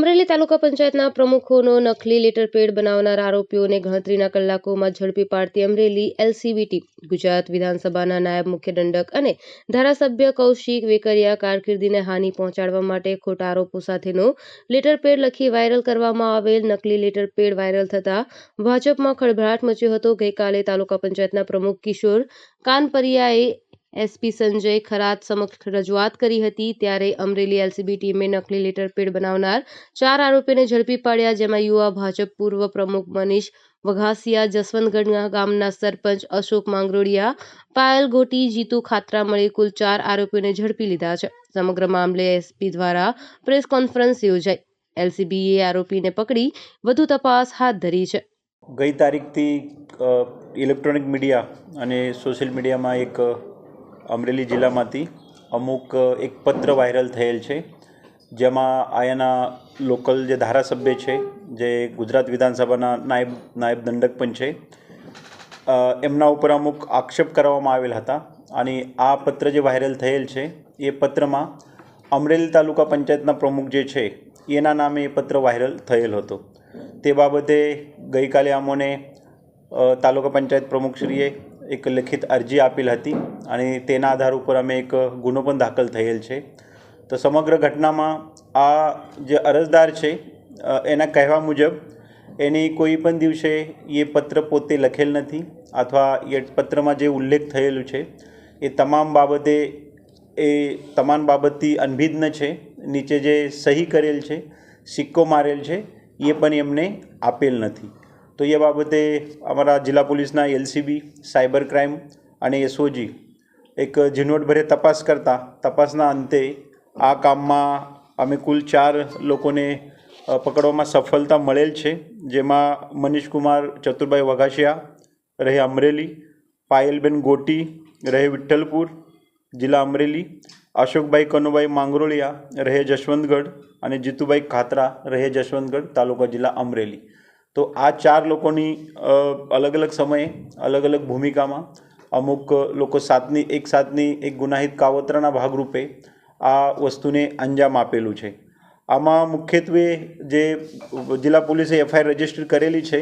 અમરેલી તાલુકા પંચાયતના પ્રમુખોનો નકલી letter pad બનાવનાર આરોપીઓને ગણતરીના કલાકોમાં ઝડપી પાડતી અમરેલી એલસીબીટી ગુજરાત વિધાનસભાના નાયબ મુખ્ય દંડક અને ધારાસભ્ય કૌશિક વેકરિયા કારકિર્દીને હાનિ પહોંચાડવા માટે ખોટા આરોપો સાથેનો લેટર પેડ લખી વાયરલ કરવામાં આવેલ નકલી લેટર પેડ વાયરલ થતા ભાજપમાં ખળભળાટ મચ્યો હતો. ગઈકાલે તાલુકા પંચાયતના પ્રમુખ કિશોર કાનપરિયાએ એસપી સંજય ખરાત સમક્ષ રજૂઆત કરી હતી ત્યારે અમરેલી એલસીબી ટીમે નકલી લેટર પેડ બનાવનાર ચાર આરોપીને ઝડપી પાડ્યા, જેમાં યુવા ભાજપ પૂર્વ પ્રમુખ મનીષ વઘાસિયા જસવંતગઢ ગામના સરપંચ અશોક માંગરોડિયા, પાયલ ગોટી, જીતુ ખાત્રા મળી કુલ ચાર આરોપીઓને ઝડપી લીધા છે. સમગ્ર મામલે એસપી દ્વારા પ્રેસ કોન્ફરન્સ યોજાઈ. એલસીબીએ આરોપીને પકડી વધુ તપાસ હાથ ધરી છે. ગઈ તારીખથી ઇલેક્ટ્રોનિક મીડિયા અને સોશિયલ મીડિયામાં એક અમરેલી જિલ્લામાંથી અમુક એક પત્ર વાયરલ થયેલ છે, જેમાં અહીંયાના લોકલ જે ધારાસભ્ય છે, જે ગુજરાત વિધાનસભાના નાયબ નાયબ દંડક પણ છે એમના ઉપર અમુક આક્ષેપ કરવામાં આવેલ હતા અને આ પત્ર જે વાયરલ થયેલ છે, એ પત્રમાં અમરેલી તાલુકા પંચાયતના પ્રમુખ જે છે, એના નામે એ પત્ર વાયરલ થયેલ હતો. તે બાબતે ગઈકાલે અમોને તાલુકા પંચાયત પ્રમુખશ્રીએ એક લેખિત અરજી આપેલ હતી અને તેના આધાર ઉપર અમે એક ગુનો પણ દાખલ થયેલ છે. તો સમગ્ર ઘટનામાં આ જે અરજદાર છે એના કહેવા મુજબ એની કોઈ પણ દિવસે એ પત્ર પોતે લખેલ નથી અથવા એ પત્રમાં જે ઉલ્લેખ થયેલું છે, એ તમામ બાબતે એ તમામ બાબતથી અનભિજ્ઞ છે, નીચે જે સહી કરેલ છે, સિક્કો મારેલ છે, એ પણ એમને આપેલ નથી. તો એ બાબતે અમારા જિલ્લા પોલીસના એલસીબી, સાયબર ક્રાઇમ અને એસઓજી એક ઝીણવટભરે તપાસ કરતા, તપાસના અંતે આ કામમાં અમે કુલ ચાર લોકોને પકડવામાં સફળતા મળેલ છે. જેમાં મનીષકુમાર ચતુરભાઈ વઘાસિયા, રહે અમરેલી, પાયલબેન ગોટી, રહે વિઠ્ઠલપુર, જિલ્લા અમરેલી, અશોકભાઈ કનુભાઈ માંગરોળિયા, રહે જશવંતગઢ અને જીતુભાઈ ખાતરા, રહે જશવંતગઢ તાલુકા જિલ્લા અમરેલી. તો આ ચાર લોકોની અલગ અલગ સમયે અલગ અલગ ભૂમિકામાં અમુક લોકો સાતની, એક સાથની એક ગુનાહિત કાવતરાના ભાગરૂપે આ વસ્તુને અંજામ આપેલું છે. આમાં મુખ્યત્વે જે જિલ્લા પોલીસે એફઆઈઆર રજિસ્ટર કરેલી છે,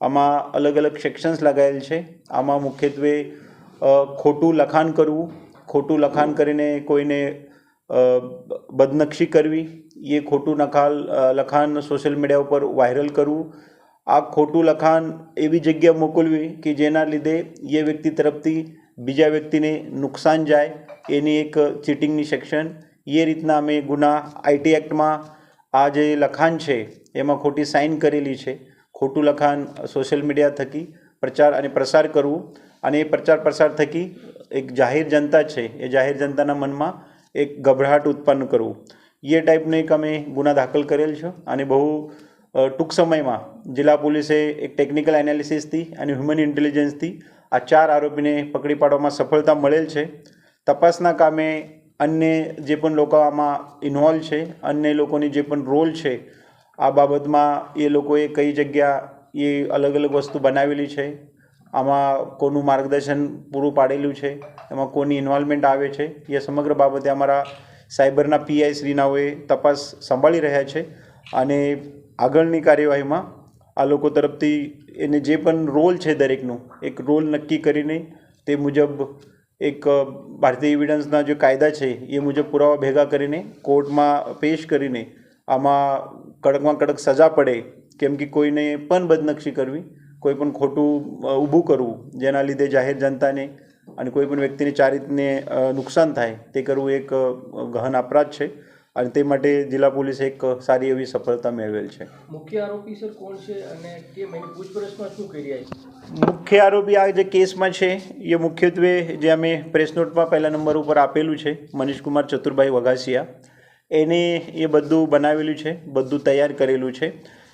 આમાં અલગ અલગ સેક્શન્સ લગાવેલ છે. આમાં મુખ્યત્વે ખોટું લખાણ કરવું, ખોટું લખાણ કરીને કોઈને બદનક્ષી કરવી, એ ખોટું નખાલ લખાણ સોશિયલ મીડિયા ઉપર વાયરલ કરવું આ ખોટું લખાણ એવી જગ્યા મોકલવી કે જેના લીધે એ વ્યક્તિ તરફથી બીજા વ્યક્તિને નુકસાન જાય, એની એક ચીટિંગની સેક્શન એ રીતના અમે ગુના આઈટી એક્ટમાં આ જે લખાણ છે, એમાં ખોટી સાઇન કરેલી છે. ખોટું લખાણ સોશિયલ મીડિયા થકી પ્રચાર અને પ્રસાર કરવું અને એ પ્રચાર પ્રસાર થકી એક જાહેર જનતા છે, એ જાહેર જનતાના મનમાં એક ગભરાટ ઉત્પન્ન કરવું. એ ટાઈપનો એક અમે ગુના દાખલ કરેલ છે અને બહુ ટૂંક સમયમાં જિલ્લા પોલીસે એક ટેકનિકલ એનાલિસિસથી અને હ્યુમન ઇન્ટેલિજન્સથી આ ચાર આરોપીને પકડી પાડવામાં સફળતા મળેલ છે. તપાસના કામે અન્ય જે પણ લોકો આમાં ઇન્વોલ્વ છે, અન્ય લોકોની જે પણ રોલ છે, આ બાબતમાં એ લોકોએ કઈ જગ્યા એ અલગ અલગ વસ્તુ બનાવેલી છે, આમાં કોનું માર્ગદર્શન પૂરું પાડેલું છે, એમાં કોની ઇન્વોલ્વમેન્ટ આવે છે, એ સમગ્ર બાબતે અમારા સાયબરના પીઆઈ શ્રીનાઓએ તપાસ સંભાળી રહ્યા છે. અને આગળની કાર્યવાહીમાં આ લોકો તરફથી એને જે પણ રોલ છે દરેકનું, એક રોલ નક્કી કરીને તે મુજબ એક ભારતીય એવિડન્સના જે કાયદા છે, એ મુજબ પુરાવા ભેગા કરીને કોર્ટમાં પેશ કરીને આમાં કડકમાં કડક સજા પડે, કેમ કે કોઈને પણ બદનક્ષી કરવી, કોઈ પણ ખોટું ઊભું કરવું, જેના લીધે જાહેર જનતાને અને કોઈ પણ વ્યક્તિને ચારિત્રને નુકસાન થાય, તે કરવું એક ગહન અપરાધ છે. અને તે માટે જિલ્લા પોલીસે એક સારી એવી સફળતા મેળવેલ છે. મુખ્ય આરોપી સર કોણ છે અને કેમ એની પૂછપરછમાં શું કરી છે? મુખ્ય આરોપી આ જે કેસમાં છે એ મુખ્યત્વે જે અમે પ્રેસ નોટમાં પહેલા નંબર ઉપર આપેલું છે મનીષકુમાર ચતુરભાઈ વઘાસિયા. એને એ બધું બનાવેલું છે બધું તૈયાર કરેલું છે.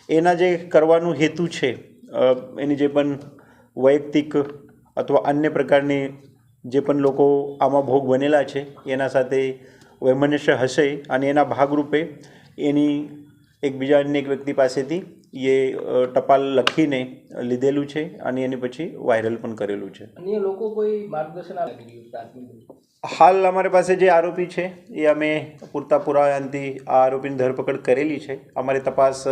એના જે કરવાનું હેતુ છે એની જે પણ વૈયક્તિક અથવા અન્ય પ્રકારની જે પણ લોકો આમાં ભોગ બનેલા છે એના સાથે વૈમનસ્ય હશે અને એના ભાગરૂપે એની એકબીજા અન્ય એક વ્યક્તિ પાસેથી એ ટપાલ લખીને લીધેલું છે અને એની પછી વાયરલ પણ કરેલું છે. અન્ય લોકો કોઈ માર્ગદર્શન હાલ અમારી પાસે જે આરોપી છે એ અમે પૂરતા પુરાવાથી આ આરોપીની ધરપકડ કરેલી છે. અમારી તપાસ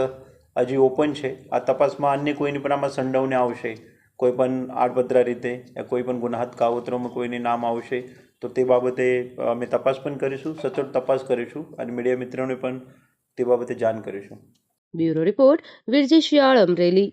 હજી ઓપન છે. આ તપાસમાં અન્ય કોઈની પણ આમાં સંડવને આવશે કોઈ પણ આડપત્રા રીતે કોઈ પણ ગુનાહત કાવતરોમાં કોઈને નામ આવશે તો તે બાબતે અમે તપાસ પણ કરીશું, સચોટ તપાસ કરીશું અને મીડિયા મિત્રોને પણ તે બાબતે જાણ કરીશું. Bureau report, Virji Shiyal, Amreli.